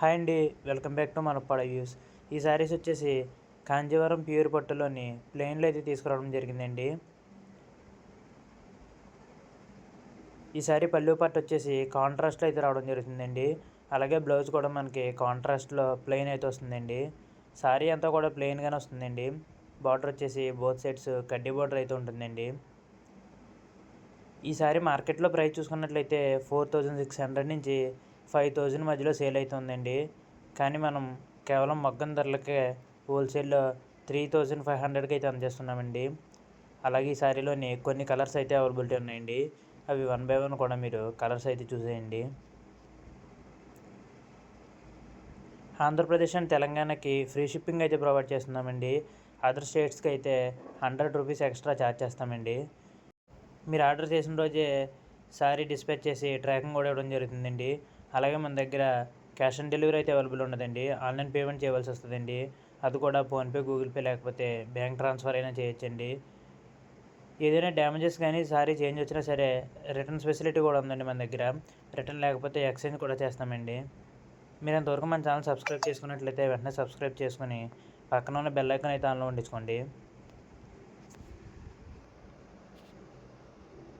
Hi అండి welcome back to మన యూస్ ఈ శారీస్ వచ్చేసి కాంజీవరం ప్యూర్ పట్టులోని ప్లెయిన్లో అయితే తీసుకురావడం జరిగిందండి. ఈ శారీ పళ్ళు పట్టు వచ్చేసి కాంట్రాస్ట్లో అయితే రావడం జరుగుతుందండి. అలాగే బ్లౌజ్ కూడా మనకి కాంట్రాస్ట్లో ప్లెయిన్ అయితే వస్తుందండి. శారీ అంతా కూడా ప్లెయిన్గానే వస్తుందండి. బార్డర్ వచ్చేసి బోత్ సైడ్స్ కడ్డీ బార్డర్ అయితే ఉంటుందండి. ఈ శారీ మార్కెట్లో ప్రైస్ చూసుకున్నట్లయితే ఫోర్ థౌజండ్ సిక్స్ హండ్రెడ్ నుంచి ఫైవ్ థౌజండ్ మధ్యలో సేల్ అవుతుందండి కానీ మనం కేవలం మగ్గం ధరలకే హోల్సేల్లో త్రీ థౌజండ్ ఫైవ్ హండ్రెడ్కి అయితే అందజేస్తున్నామండి అలాగే ఈ శారీలోని కొన్ని కలర్స్ అయితే అవైలబిలిటీ ఉన్నాయండి. అవి వన్ బై వన్ కూడా మీరు కలర్స్ అయితే చూసేయండి. ఆంధ్రప్రదేశ్ అండ్ తెలంగాణకి ఫ్రీ షిప్పింగ్ అయితే ప్రొవైడ్ చేస్తున్నామండి. అదర్ స్టేట్స్కి అయితే హండ్రెడ్ రూపీస్ ఎక్స్ట్రా ఛార్జ్ చేస్తామండి. మీరు ఆర్డర్ చేసిన రోజే శారీ డిస్పాచ్ చేసి ట్రాకింగ్ కూడా ఇవ్వడం జరుగుతుందండి. అలాగే మన దగ్గర క్యాష్ ఆన్ డెలివరీ అయితే అవైలబుల్ ఉండదండి. ఆన్లైన్ పేమెంట్ చేయవలసి వస్తుందండి. అది కూడా ఫోన్పే గూగుల్ పే లేకపోతే బ్యాంక్ ట్రాన్స్ఫర్ అయినా చేయొచ్చండి. ఏదైనా డ్యామేజెస్ కానీ సారీ చేంజ్ వచ్చినా సరే రిటర్న్ ఫెసిలిటీ కూడా ఉందండి మన దగ్గర. రిటర్న్ లేకపోతే ఎక్స్చేంజ్ కూడా చేస్తామండి. మీరు అంతవరకు మన ఛానల్ సబ్స్క్రైబ్ చేసుకున్నట్లయితే వెంటనే సబ్స్క్రైబ్ చేసుకుని పక్కన ఉన్న బెల్ ఐకాన్ అయితే ఆన్లో ఉండించుకోండి